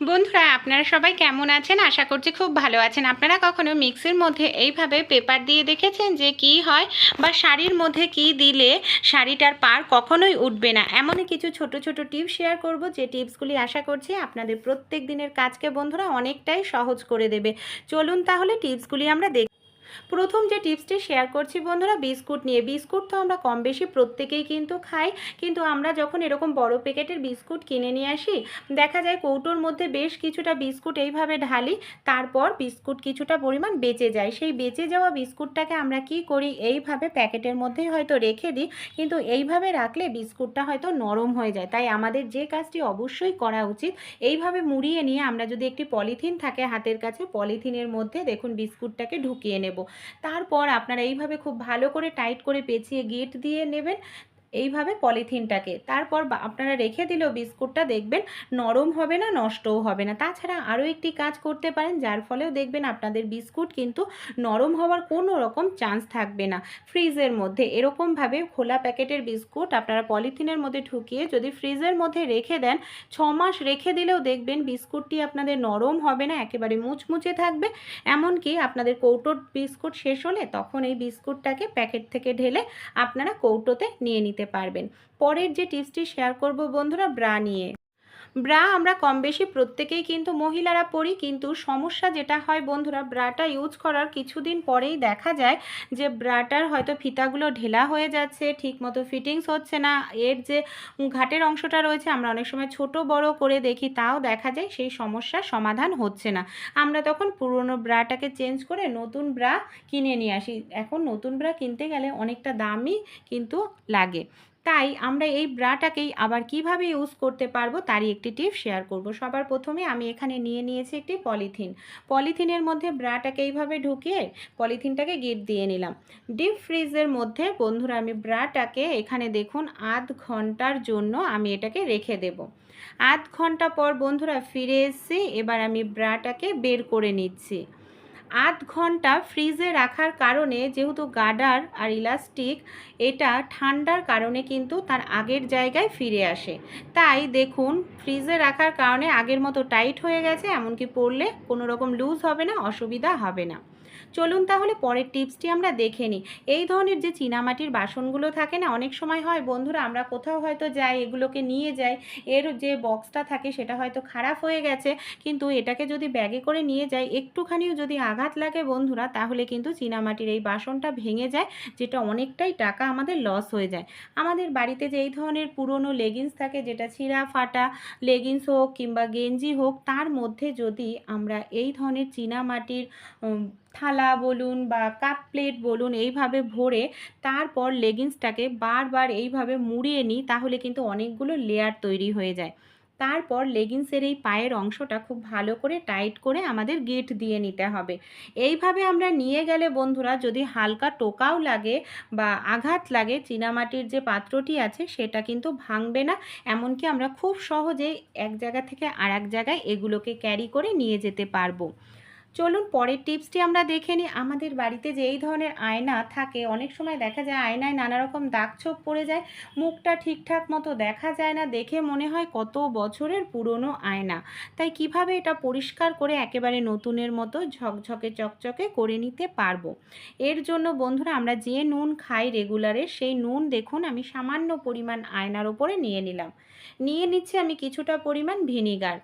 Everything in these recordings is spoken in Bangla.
বন্ধুরা, আপনারা সবাই কেমন আছেন? আশা করছি খুব ভালো আছেন। আপনারা কখনো মিক্সির মধ্যে এইভাবে পেপার দিয়ে দেখেছেন যে কি হয় বা শাড়ির মধ্যে কি দিলে শাড়িটার পার কখনোই উঠবে না? এমনই কিছু ছোট ছোট টিপস শেয়ার করব, যে টিপসগুলি আশা করছি আপনাদের প্রত্যেক দিনের কাজকে বন্ধুরা অনেকটাই সহজ করে দেবে। চলুন তাহলে টিপসগুলি আমরা দেখ প্রথম যে টিপসটি শেয়ার করছি বন্ধুরা, বিস্কুট নিয়ে। বিস্কুট তো আমরা কম বেশি প্রত্যেকেই কিন্তু খাই, কিন্তু আমরা যখন এরকম বড় প্যাকেটের বিস্কুট কিনে নিয়ে আসি, দেখা যায় কৌটোর মধ্যে বেশ কিছুটা বিস্কুট এইভাবে ঢালি, তারপর বিস্কুট কিছুটা পরিমাণ বেঁচে যায়। সেই বেঁচে যাওয়া বিস্কুটটাকে আমরা কি করি? এইভাবে প্যাকেটের মধ্যেই হয়তো রেখে দিই, কিন্তু এইভাবে রাখলে বিস্কুটটা হয়তো নরম হয়ে যায়। তাই আমাদের যে কাজটি অবশ্যই করা উচিত, এইভাবে মুড়িয়ে নিয়ে আমরা যদি একটি পলিথিন থাকে হাতের কাছে, পলিথিনের মধ্যে দেখুন বিস্কুটটাকে ঢুকিয়ে নেব। তারপর আপনারা এইভাবে খুব ভালো করে টাইট করে পেঁচিয়ে গেট দিয়ে নেবেন। এইভাবে পলিথিনটাকে। তারপর আপনারা রেখে দিলেও বিস্কুটটা দেখবেন নরম হবে না, নষ্টও হবে না। তাছাড়া আরও একটি কাজ করতে পারেন, যার ফলেও দেখবেন আপনাদের বিস্কুট কিন্তু নরম হওয়ার কোনো রকম চান্স থাকবে না। ফ্রিজের মধ্যে এরকমভাবে খোলা প্যাকেটের বিস্কুট আপনারা পলিথিনের মধ্যে ঢুকিয়ে যদি ফ্রিজের মধ্যে রেখে দেন, ছ মাস রেখে দিলেও দেখবেন বিস্কুটটি আপনাদের নরম হবে না, একেবারে মুচমুচে থাকবে। এমনকি আপনাদের কৌটোর বিস্কুট শেষ হলে তখন এই বিস্কুটটাকে প্যাকেট থেকে ঢেলে আপনারা কৌটোতে নিয়ে নিতে পারবেন। পরের যে টিপসটি শেয়ার করব বন্ধুরা ব্রা নিয়ে। ব্রা, আমরা কম বেশি প্রত্যেকেই কিন্তু মহিলারা পরি কিন্তু সমস্যা যেটা হয় বন্ধুরা, ব্রাটা ইউজ করার কিছুদিন পরেই দেখা যায় যে ব্রাটার হয়তো ফিতাগুলো ঢেলা হয়ে যাচ্ছে, ঠিকমতো ফিটিংস হচ্ছে না। এর যে ঘাটের অংশটা রয়েছে, আমরা অনেক সময় ছোট বড় করে দেখি, তাও দেখা যায় সেই সমস্যার সমাধান হচ্ছে না। আমরা তখন পুরনো ব্রাটাকে চেঞ্জ করে নতুন ব্রা কিনে নিয়ে আসি। এখন নতুন ব্রা কিনতে গেলে অনেকটা দামই কিন্তু লাগে। তাই আমরা এই ব্রাটাকেই আবার কীভাবে ইউজ করতে পারব তারই একটি টিপ শেয়ার করব। সবার প্রথমে আমি এখানে নিয়ে নিয়েছি একটি পলিথিন। পলিথিনের মধ্যে ব্রাটাকে এইভাবে ঢুকিয়ে পলিথিনটাকে গিট দিয়ে নিলাম। ডিপ ফ্রিজের মধ্যে বন্ধুরা আমি ব্রাটাকে এখানে দেখুন আধ ঘণ্টার জন্য আমি এটাকে রেখে দেব। আধ ঘণ্টা পর বন্ধুরা ফিরে এসেছি, এবার আমি ব্রাটাকে বের করে নিচ্ছি। আধ ঘণ্টা ফ্রিজে রাখার কারণে, যেহেতু গাডার আর ইলাস্টিক, এটা ঠান্ডার কারণে কিন্তু তার আগের জায়গায় ফিরে আসে। তাই দেখুন, ফ্রিজে রাখার কারণে আগের মতো টাইট হয়ে গেছে, এমনকি পড়লে কোনো রকম লুজ হবে না, অসুবিধা হবে না। চলুন তাহলে পরের টিপসটি আমরা দেখে নিই। এই ধরনের যে চীনামাটির বাসনগুলো থাকে না, অনেক সময় হয়, বন্ধুরা, আমরা কোথাও হয়তো যাই, এগুলোকে নিয়ে যাই। এর যে বক্সটা থাকে, সেটা হয়তো খারাপ হয়ে গেছে, কিন্তু এটাকে যদি ব্যাগে করে নিয়ে যাই, একটুখানিও যদি আঘাত লাগে, বন্ধুরা, তাহলে কিন্তু চীনামাটির এই বাসনটা ভেঙে যায়, যেটা অনেকটাই টাকা আমাদের লস হয়ে যায়। আমাদের বাড়িতে যে এই ধরনের পুরনো লেগিংস থাকে, যেটা ছিঁড়া ফাটা লেগিংস হোক কিংবা গেঞ্জি হোক, তার মধ্যে যদি আমরা এই ধরনের চীনামাটির থালা বলুন বা কাপ প্লেট বলুন এইভাবে ভরে তারপর লেগিংসটাকে বারবার এইভাবে মুড়িয়ে নিই তাহলে কিন্তু অনেকগুলো লেয়ার তৈরি হয়ে যায়। তারপর লেগিংসের এই পায়ের অংশটা খুব ভালো করে টাইট করে আমাদের গিট দিয়ে নিতে হবে। এইভাবে আমরা নিয়ে গেলে বন্ধুরা যদি হালকা টোকাও লাগে বা আঘাত লাগে চীনামাটির যে পাত্রটি আছে সেটা কিন্তু ভাঙবে না। এমনকি আমরা খুব সহজেই এক জায়গা থেকে আর জায়গায় এগুলোকে ক্যারি করে নিয়ে যেতে পারব। চলুন পরের টিপসটি আমরা দেখে নিই। আমাদের বাড়িতে যে এই ধরনের আয়না থাকে, অনেক সময় দেখা যায় আয়নায় নানা রকম দাগ ছোপ পড়ে যায়, মুখটা ঠিকঠাক মতো দেখা যায় না দেখে মনে হয় কত বছরের পুরনো আয়না। তাই কীভাবে এটা পরিষ্কার করে একেবারে নতুনের মতো ঝকঝকে চকচকে করে নিতে পারব? এর জন্য বন্ধুরা আমরা যে নুন খাই রেগুলারে, সেই নুন দেখুন আমি সামান্য পরিমাণ আয়নার ওপরে নিয়ে নিলাম। নিয়ে নিচ্ছি আমি কিছুটা পরিমাণ ভিনিগার।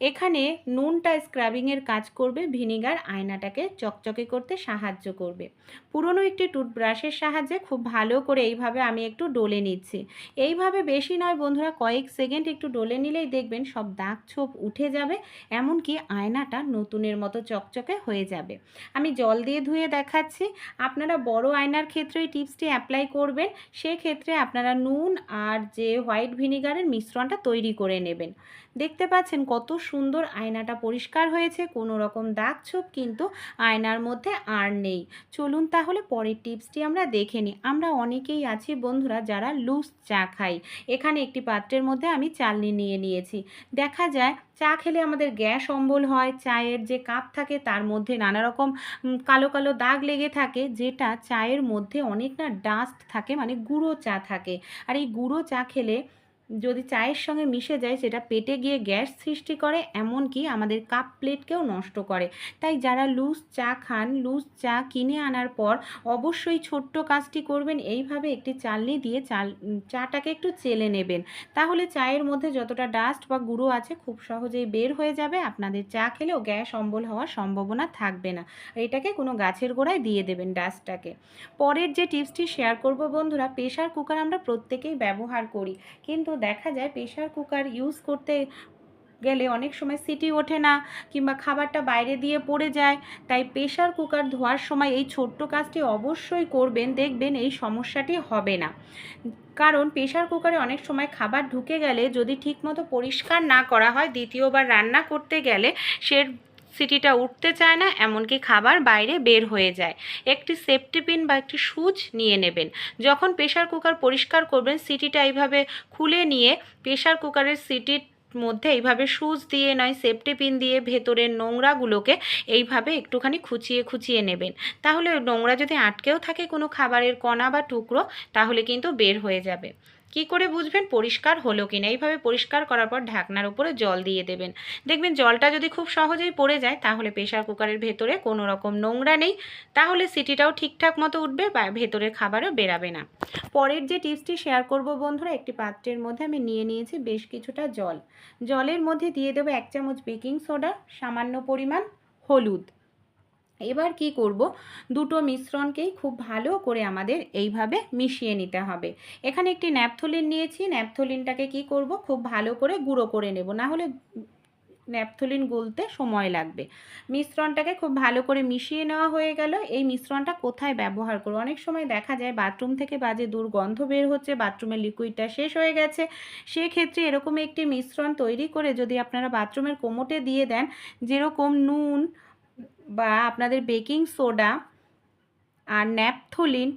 এখানে নুনটা স্ক্রাবিংয়ের কাজ করবে, ভিনিগার আয়নাটাকে চকচকে করতে সাহায্য করবে। পুরনো একটি টুথব্রাশের সাহায্যে খুব ভালো করে এইভাবে আমি একটু ডলে নিচ্ছি। এইভাবে বেশি নয় বন্ধুরা, কয়েক সেকেন্ড একটু ডলে নিলেই দেখবেন সব দাগ ছোপ উঠে যাবে, এমনকি আয়নাটা নতুনের মতো চকচকে হয়ে যাবে। আমি জল দিয়ে ধুয়ে দেখাচ্ছি। আপনারা বড় আয়নার ক্ষেত্রে টিপসটি অ্যাপ্লাই করবেন, সেক্ষেত্রে আপনারা নুন আর যে হোয়াইট ভিনিগারের মিশ্রণটা তৈরি করে নেবেন। দেখতে পাচ্ছেন কত সুন্দর আয়নাটা পরিষ্কার হয়েছে, কোনো রকম দাগ ছোপ কিন্তু আয়নার মধ্যে আর নেই। চলুন তাহলে পরের টিপসটি আমরা দেখে নিই। আমরা অনেকেই আছি বন্ধুরা যারা লুজ চা খাই। এখানে একটি পাত্রের মধ্যে আমি চালনি নিয়ে নিয়েছি। দেখা যায় চা খেলে আমাদের গ্যাস অম্বল হয়, চায়ের যে কাপ থাকে তার মধ্যে নানা রকম কালো কালো দাগ লেগে থাকে, যেটা চায়ের মধ্যে অনেক না ডাস্ট থাকে মানে গুঁড়ো চা থাকে। আর এই গুঁড়ো চা খেলে যদি চায়ের সঙ্গে মিশে যায়, সেটা পেটে গিয়ে গ্যাস সৃষ্টি করে, এমনকি আমাদের কাপ প্লেটকেও নষ্ট করে। তাই যারা লুজ চা খান, লুজ চা কিনে আনার পর অবশ্যই ছোট্ট কাজটি করবেন। এইভাবে একটি চালনি দিয়ে চাল, চাটাকে একটু চেলে নেবেন। তাহলে চায়ের মধ্যে যতটা ডাস্ট বা গুঁড়ো আছে, খুব সহজেই বের হয়ে যাবে। আপনাদের চা খেলেও গ্যাস অম্বল হওয়ার সম্ভাবনা থাকবে না। এটাকে কোনো গাছের গোড়ায় দিয়ে দেবেন ডাস্টটাকে। পরের যে টিপসটি শেয়ার করব বন্ধুরা প্রেশার কুকার আমরা প্রত্যেকেই ব্যবহার করি। কিন্তু দেখা যায় প্রেশার কুকার ইউজ করতে গেলে অনেক সময় সিটি ওঠে না কিংবা খাবারটা বাইরে দিয়ে পড়ে যায়। তাই প্রেশার কুকার ধোয়ার সময় এই ছোট্ট কাজটি অবশ্যই করবেন, দেখবেন এই সমস্যাটি হবে না। কারণ প্রেশার কুকারে অনেক সময় খাবার ঢুকে গেলে যদি ঠিকমতো পরিষ্কার না করা হয়, দ্বিতীয়বার রান্না করতে গেলে সে সিটিটা উঠতে চায় না, এমনকি খাবার বাইরে বের হয়ে যায়। একটি সেফটি পিন বা একটি সুচ নিয়ে নেবেন। যখন প্রেশার কুকার পরিষ্কার করবেন, সিটিটা এইভাবে খুলে নিয়ে প্রেশার কুকারের সিটির মধ্যে এইভাবে সুচ দিয়ে নয় সেফটি পিন দিয়ে ভেতরের নোংরাগুলোকে এইভাবে একটুখানি খুঁচিয়ে খুঁচিয়ে নেবেন। তাহলে নোংরা যদি আটকেও থাকে কোনো খাবারের কণা বা টুকরো, তাহলে কিন্তু বের হয়ে যাবে। কি করে বুঝবেন? পরিষ্কার হলো কি না এইভাবে পরিষ্কার করার পর ঢাকনার উপরে জল দিয়ে দেবেন। দেখবেন জলটা যদি খুব সহজেই পড়ে যায়, তাহলে প্রেশার কুকারের ভেতরে কোনো রকম নোংরা নেই। তাহলে সিটিটাও ঠিকঠাক মতো উঠবে বা ভেতরের খাবারও বেরাবে না। পরের যে টিপসটি শেয়ার করব বন্ধুরা, একটি পাত্রের মধ্যে আমি নিয়ে নিয়েছি বেশ কিছুটা জল। জলের মধ্যে দিয়ে দেবো এক চামচ বেকিং সোডা, সামান্য পরিমাণ হলুদ। এবার কি করব? দুটো মিশ্রণকেই খুব ভালো করে আমাদের এইভাবে মিশিয়ে নিতে হবে। এখানে একটি ন্যাপথলিন নিয়েছি। ন্যাপথলিনটাকে কি করব? খুব ভালো করে গুঁড়ো করে নেব। না হলে ন্যাপথলিন গুলতে সময় লাগবে। মিশ্রণটাকে খুব ভালো করে মিশিয়ে নেওয়া হয়ে গেল। এই মিশ্রণটা কোথায় ব্যবহার করব? অনেক সময় দেখা যায় বাথরুম থেকে বাজে দুর্গন্ধ বের হচ্ছে, বাথরুমের লিকুইডটা শেষ হয়ে গেছে। সেক্ষেত্রে এরকম একটি মিশ্রণ তৈরি করে যদি আপনারা বাথরুমের কোমোটে দিয়ে দেন, যেরকম নুন বা আপনাদের বেকিং সোডা আর ন্যাপথলিন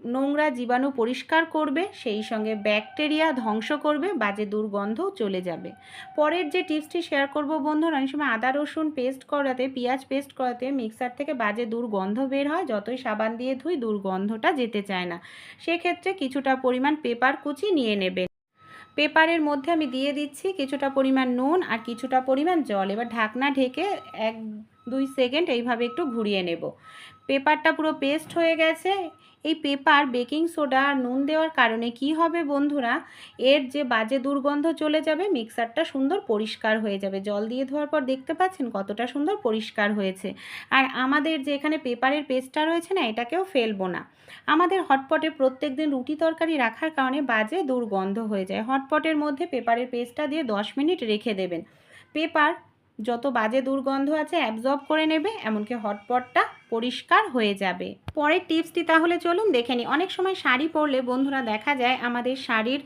নোংরা জীবাণু পরিষ্কার করবে, সেই সঙ্গে ব্যাকটেরিয়া ধ্বংস করবে বাজে দুর্গন্ধও চলে যাবে। পরের যে টিপসটি শেয়ার করব বন্ধুরা, অনেক সময় আদা রসুন পেস্ট করাতে, পেঁয়াজ পেস্ট করাতে মিক্সার থেকে বাজে দুর্গন্ধ বের হয়, যতই সাবান দিয়ে ধুই দুর্গন্ধটা যেতে চায় না। সেক্ষেত্রে কিছুটা পরিমাণ পেপার কুচি নিয়ে নেবেন। পেপারের মধ্যে আমি দিয়ে দিচ্ছি কিছুটা পরিমাণ নুন আর কিছুটা পরিমাণ জল। এবার ঢাকনা ঢেকে এক দুই সেকেন্ড এইভাবে একটু ঘুরিয়ে নেব। পেপারটা পুরো পেস্ট হয়ে গেছে। এই পেপার বেকিং সোডা আর নুন দেওয়ার কারণে কি হবে বন্ধুরা? এর যে বাজে দুর্গন্ধ চলে যাবে, মিক্সারটা সুন্দর পরিষ্কার হয়ে যাবে। জল দিয়ে ধোয়ার পর দেখতে পাচ্ছেন কতটা সুন্দর পরিষ্কার হয়েছে। আর আমাদের যে এখানে পেপারের পেস্টটা রয়েছে না, এটাকেও ফেলব না। আমাদের হটপটে প্রত্যেক দিন রুটি তরকারি রাখার কারণে বাজে দুর্গন্ধ হয়ে যায়। হটপটের মধ্যে পেপারের পেস্টটা দিয়ে দশ মিনিট রেখে দেবেন। পেপার যত বাজে দুর্গন্ধ আছে অ্যাবজর্ব করে নেবে, এমনকি হটপটটা পরিষ্কার হয়ে যাবে। পরের টিপসটি তাহলে চলুন দেখে নিই। অনেক সময় শাড়ি পরলে বন্ধুরা দেখা যায় আমাদের শাড়ির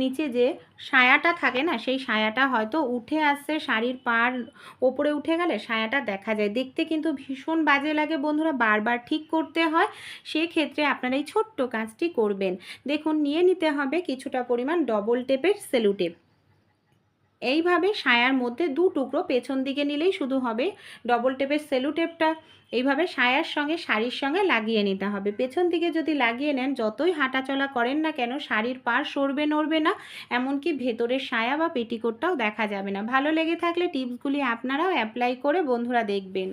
নিচে যে সায়াটা থাকে না, সেই সায়াটা হয়তো উঠে আসছে, শাড়ির পার ওপরে উঠে গেলে সায়াটা দেখা যায়। দেখতে কিন্তু ভীষণ বাজে লাগে বন্ধুরা, বারবার ঠিক করতে হয়। সেক্ষেত্রে আপনারা এই ছোট্ট কাজটি করবেন। দেখুন, নিয়ে নিতে হবে কিছুটা পরিমাণ ডবল টেপের সেলুটেপ এইভাবে সায়ার মধ্যে দু টুকরো পেছন দিকে নিলেই শুধু হবে। ডবল টেপের সেলু টেপটা এইভাবে সায়ার সঙ্গে শাড়ির সঙ্গে লাগিয়ে নিতে হবে। পেছন দিকে যদি লাগিয়ে নেন, যতই হাঁটাচলা করেন না কেন, শাড়ির পার সরবে নড়বে না, এমনকি ভেতরের সায়া বা পেটিকোটটাও দেখা যাবে না। ভালো লেগে থাকলে টিপসগুলি আপনারাও অ্যাপ্লাই করে বন্ধুরা দেখবেন।